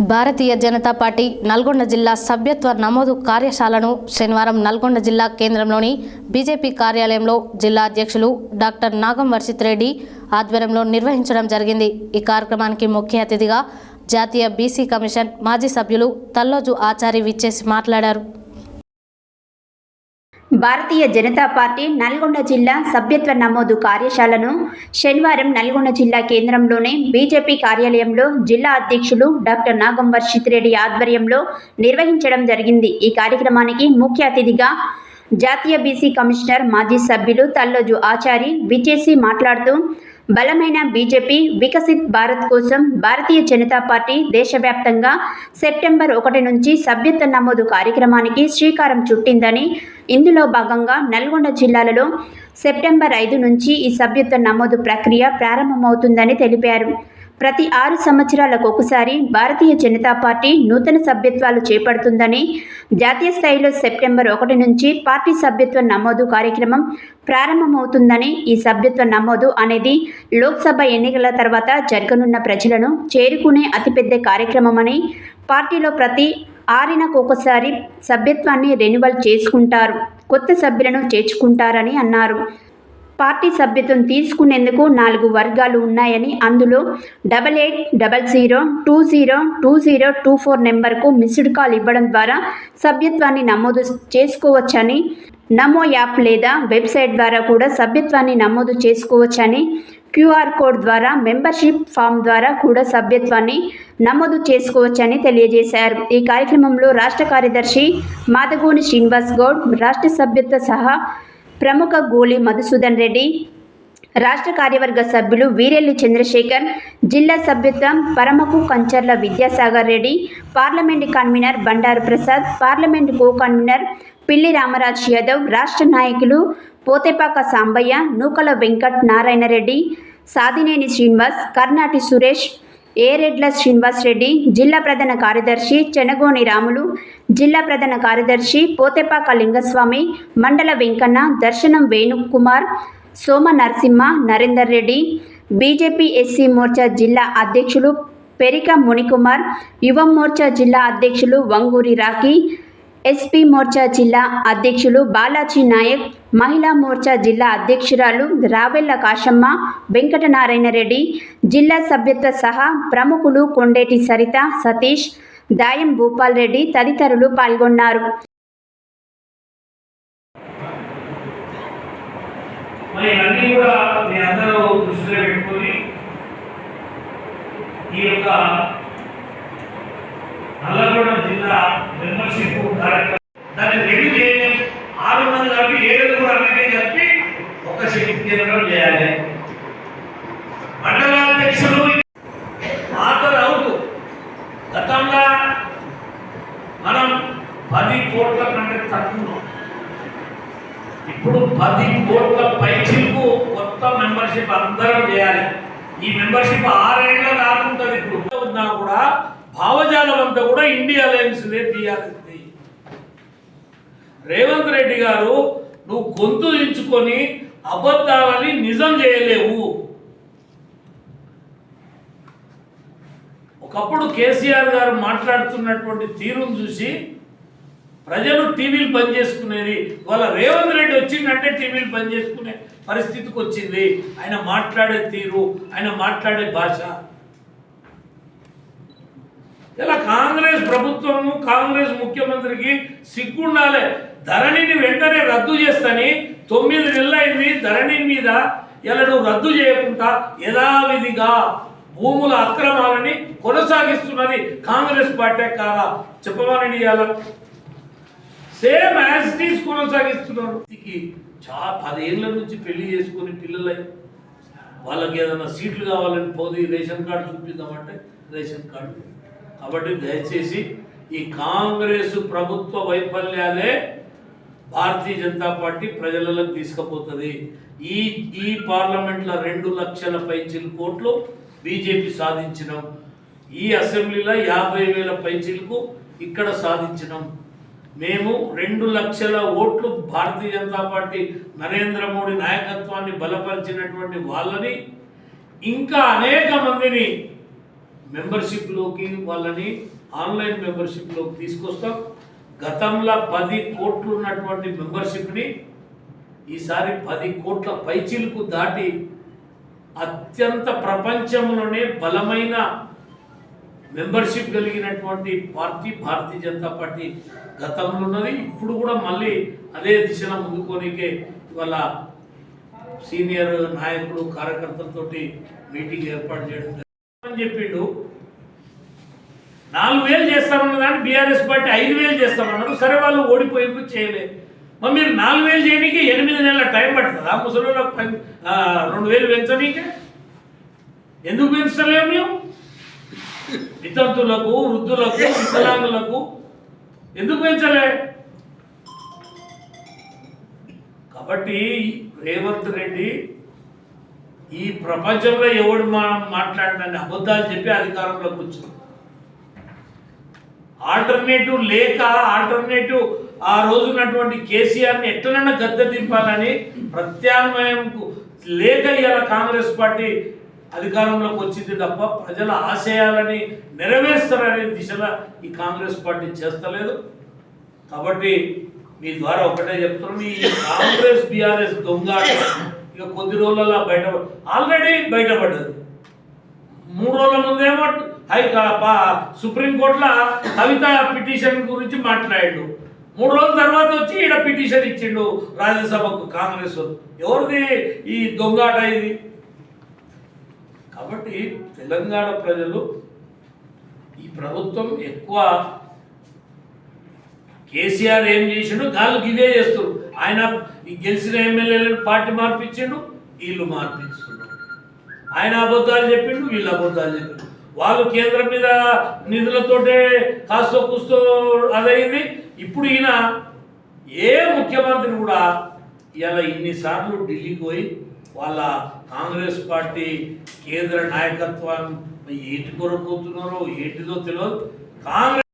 భారతీయ Janata party Nalgonda జిల్లా సభ్యత్వ నమోదు కార్యశాలను శనివారం నల్గొండ జిల్లా కేంద్రంలోని బీజేపీ కార్యాలయంలో జిల్లా అధ్యక్షులు డాక్టర్ నాగం వర్షిత్ రెడ్డి ఆధ్వర్యంలో నిర్వహించడం జరిగింది. ఈ కార్యక్రమానికి ముఖ్య అతిథిగా జాతీయ బీసీ కమిషన్ మాజీ సభ్యులు తల్లోజు ఆచారి విచ్చేసి మాట్లాడారు. భారతీయ జనతా పార్టీ నల్గొండ జిల్లా సభ్యత్వ నమోదు కార్యశాలను శనివారం నల్గొండ జిల్లా కేంద్రంలోని బీజేపీ కార్యాలయంలో జిల్లా అధ్యక్షులు డాక్టర్ నాగం వర్షిత్ రెడ్డి ఆధ్వర్యంలో నిర్వహించడం జరిగింది. ఈ కార్యక్రమానికి ముఖ్య అతిథిగా జాతీయ బీసీ కమిషనర్ మాజీ సభ్యులు తల్లోజు ఆచారి విచేసి మాట్లాడుతూ బలమైన బీజేపీ వికసిత్ భారత్ కోసం భారతీయ జనతా పార్టీ దేశవ్యాప్తంగా సెప్టెంబర్ ఒకటి నుంచి సభ్యత్వ నమోదు కార్యక్రమానికి శ్రీకారం చుట్టిందని ఇందులో భాగంగా నల్గొండ జిల్లాలలో సెప్టెంబర్ ఐదు నుంచి ఈ సభ్యత్వ నమోదు ప్రక్రియ ప్రారంభమవుతుందని తెలిపారు. ప్రతి ఆరు సంవత్సరాలకు ఒకసారి భారతీయ జనతా పార్టీ నూతన సభ్యత్వాలు చేపడుతుందని జాతీయ స్థాయిలో సెప్టెంబర్ ఒకటి నుంచి పార్టీ సభ్యత్వ నమోదు కార్యక్రమం ప్రారంభమవుతుందని ఈ సభ్యత్వ నమోదు అనేది లోక్సభ ఎన్నికల తర్వాత జరగనున్న ప్రజలను చేరుకునే అతిపెద్ద కార్యక్రమమని పార్టీలో ప్రతి ఆరినకు ఒకసారి సభ్యత్వాన్ని రెన్యువల్ చేసుకుంటారు కొత్త సభ్యులను చేర్చుకుంటారని అన్నారు. పార్టీ సభ్యత్వం తీసుకునేందుకు నాలుగు వర్గాలు ఉన్నాయని అందులో double eight double zero two zero two zero two four నెంబర్కు మిస్డ్ కాల్ ఇవ్వడం ద్వారా సభ్యత్వాన్ని నమోదు చేసుకోవచ్చని నమో యాప్ లేదా వెబ్సైట్ ద్వారా కూడా సభ్యత్వాన్ని నమోదు చేసుకోవచ్చని క్యూఆర్ కోడ్ ద్వారా మెంబర్షిప్ ఫామ్ ద్వారా కూడా సభ్యత్వాన్ని నమోదు చేసుకోవచ్చని తెలియజేశారు. ఈ కార్యక్రమంలో రాష్ట్ర కార్యదర్శి మాదగోని శ్రీనివాస్ గౌడ్ రాష్ట్ర సభ్యత్వ సహా ప్రముఖ గూలి మధుసూదన్ రెడ్డి రాష్ట్ర కార్యవర్గ సభ్యులు వీరెల్లి చంద్రశేఖర్ జిల్లా సభ్యత్వం పరమకు Kancharla Vidyasagar Reddy parliament convener Bandaru Prasad parliament co convener Pilli Ramaraj Yadav రాష్ట్ర నాయకులు పోతేపాక సాంబయ్య నూకల వెంకట్ నారాయణ రెడ్డి సాదినేని శ్రీనివాస్ కర్నాటి సురేష్ ఏరెడ్ల శ్రీనివాస్ రెడ్డి జిల్లా ప్రధాన కార్యదర్శి చెనగోని రాములు జిల్లా ప్రధాన కార్యదర్శి పోతెపాక లింగస్వామి మండల వెంకన్న దర్శనం వేణుకుమార్ సోమ నరసింహ నరేందర్ రెడ్డి బీజేపీ ఎస్సీ మోర్చా జిల్లా అధ్యక్షులు పెరిక మునికుమార్ యువ మోర్చా జిల్లా అధ్యక్షులు వంగూరి రాఖీ ఎస్పీ మోర్చా జిల్లా అధ్యక్షులు బాలాజీ నాయక్ మహిళా మోర్చా జిల్లా అధ్యక్షురాలు రావెల్ల కాశమ్మ వెంకటనారాయణ రెడ్డి జిల్లా సభ్యత్వ సహా ప్రముఖులు కొండేటి సరిత సతీష్ దాయం భూపాల్ రెడ్డి తదితరులు పాల్గొన్నారు. మరి ఇవన్నీ కూడా మీ అందరూ దృష్టిలో పెట్టుకొని ఈ యొక్క నల్లగొండ జిల్లా మెంబర్షిప్ దాన్ని రెడీ చేయడం ఆరు మంది కలిపి ఏడు కూడా అన్నిటి కలిపి ఒక శక్తి కేంద్రం చేయాలి. మండలాధ్యక్షులు ఆర్డర్ అవుతూ గతంలో మనం పది కోట్ల కంటే తక్కువ ఇప్పుడు పది కోట్ల పైచిలకు కొత్త మెంబర్షిప్ అందరం చేయాలి. ఈ మెంబర్షిప్ ఆరేళ్ళ రాకుంటుంది ఇప్పుడు ఉన్నా కూడా భావజాలం అంతా కూడా ఇండియా అలయన్స్ తీయాలి. రేవంత్ రెడ్డి గారు నువ్వు గొంతు దించుకొని అబద్ధాలని నిజం చేయలేవు. ఒకప్పుడు కేసీఆర్ గారు మాట్లాడుతున్నటువంటి తీరును చూసి ప్రజలు టీవీలు బంద్ చేసుకునేది వాళ్ళ రేవంత్ రెడ్డి వచ్చిందంటే టీవీలు బంద్ చేసుకునే పరిస్థితికి వచ్చింది. ఆయన మాట్లాడే తీరు ఆయన మాట్లాడే భాష. ఇలా కాంగ్రెస్ ప్రభుత్వము కాంగ్రెస్ ముఖ్యమంత్రికి సిగ్గుండాలి. ధరణిని వెంటనే రద్దు చేస్తని తొమ్మిది నెలలైంది ధరణి మీద ఇలా నువ్వు రద్దు చేయకుండా యథావిధిగా భూముల అక్రమాలని కొనసాగిస్తున్నది కాంగ్రెస్ పార్టీ కాదా? చెప్పమని ఇవాళ. సేమ్ యాజ్ టీస్ కొనసాగిస్తున్నారు. చా పదేళ్ళ నుంచి పెళ్ళి చేసుకుని పిల్లలై వాళ్ళకి ఏదైనా సీట్లు కావాలని పోదు ఈ రేషన్ కార్డు చూపిద్దామంటే రేషన్ కార్డు కాబట్టి దయచేసి ఈ కాంగ్రెస్ ప్రభుత్వ వైఫల్యాలే భారతీయ జనతా పార్టీ ప్రజలకు తీసుకుపోతుంది. ఈ ఈ పార్లమెంట్లో రెండు లక్షల పైచిల్ కోట్లు బీజేపీ సాధించినాం. ఈ అసెంబ్లీలో యాభై వేల పైచిలకు ఇక్కడ సాధించినాం. మేము రెండు లక్షల ఓట్లు భారతీయ జనతా పార్టీ నరేంద్ర మోడీ నాయకత్వాన్ని బలపరిచినటువంటి వాళ్ళని ఇంకా అనేక మందిని మెంబర్షిప్లోకి వాళ్ళని ఆన్లైన్ మెంబర్షిప్లోకి తీసుకొస్తాం. గతంలో పది కోట్లు ఉన్నటువంటి మెంబర్షిప్ని ఈసారి పది కోట్ల పైచిలుకు దాటి అత్యంత ప్రపంచంలోనే బలమైన మెంబర్షిప్ కలిగినటువంటి పార్టీ భారతీయ జనతా పార్టీ గతంలో ఉన్నది. ఇప్పుడు కూడా మళ్ళీ అదే దిశలో ముందుకోనికే ఇవాళ సీనియర్ నాయకులు కార్యకర్తలతోటి మీటింగ్ ఏర్పాటు చేయడం అని చెప్పిండు నాలుగు వేలు చేస్తామన్న దాన్ని బీఆర్ఎస్ పార్టీ ఐదు వేలు చేస్తామన్నారు. సరే వాళ్ళు ఓడిపోయి చేయలేదు మరి మీరు నాలుగు వేలు చేయడానికి ఎనిమిది నెలల టైం పడుతుంది? ఆ ముసలిలో రెండు వేలు పెంచనీకే? ఎందుకు పెంచలేము మేము? వితంతులకు వృద్ధులకు వికలాంగులకు ఎందుకు పెంచలే? కాబట్టి రేవంత్ రెడ్డి ఈ ప్రపంచంలో ఎవడు మా మాట్లాడినని అబద్ధాలు చెప్పి అధికారంలోకి వచ్చింది ఆల్టర్నేటివ్ లేక ఆల్టర్నేటివ్ ఆ రోజు ఉన్నటువంటి కేసీఆర్ని ఎట్లనైనా గద్దె దింపాలని ప్రత్యామ్నాయంకు లేక ఇవాళ కాంగ్రెస్ పార్టీ అధికారంలోకి వచ్చింది తప్ప ప్రజల ఆశయాలని నెరవేరుస్తారనే దిశలో ఈ కాంగ్రెస్ పార్టీ చేస్తలేదు. కాబట్టి మీ ద్వారా ఒకటే చెప్తున్నాను ఈ కాంగ్రెస్ బీఆర్ఎస్ దొంగ ఇక కొద్ది రోజులలో బయట ఆల్రెడీ బయటపడ్డది. మూడు రోజుల ముందేమో హై సుప్రీంకోర్టులో కవిత పిటిషన్ గురించి మాట్లాడాడు. మూడు రోజుల తర్వాత వచ్చి ఈడ పిటిషన్ ఇచ్చిండు రాజ్యసభకు కాంగ్రెస్ ఎవరిది ఈ దొంగాట ఇది? కాబట్టి తెలంగాణ ప్రజలు ఈ ప్రభుత్వం ఎక్కువ కేసీఆర్ ఏం చేసిండు? గాలికి ఇదే చేస్తారు ఆయన ఈ గెలిచిన ఎమ్మెల్యేలను పార్టీ మార్పించిండు వీళ్ళు మార్పిస్తున్నారు ఆయన అబద్ధాలు చెప్పిండు వీళ్ళు అబద్ధాలు చెప్పిండు వాళ్ళు కేంద్రం మీద నిధులతోటే కాస్తో కూస్తో అదైంది ఇప్పుడు ఈయన ఏ ముఖ్యమంత్రి కూడా ఇలా ఇన్నిసార్లు ఢిల్లీకి పోయి వాళ్ళ కాంగ్రెస్ పార్టీ కేంద్ర నాయకత్వాన్ని ఏంటి కొరపోతున్నారో ఏంటిదో తెలియదు కాంగ్రెస్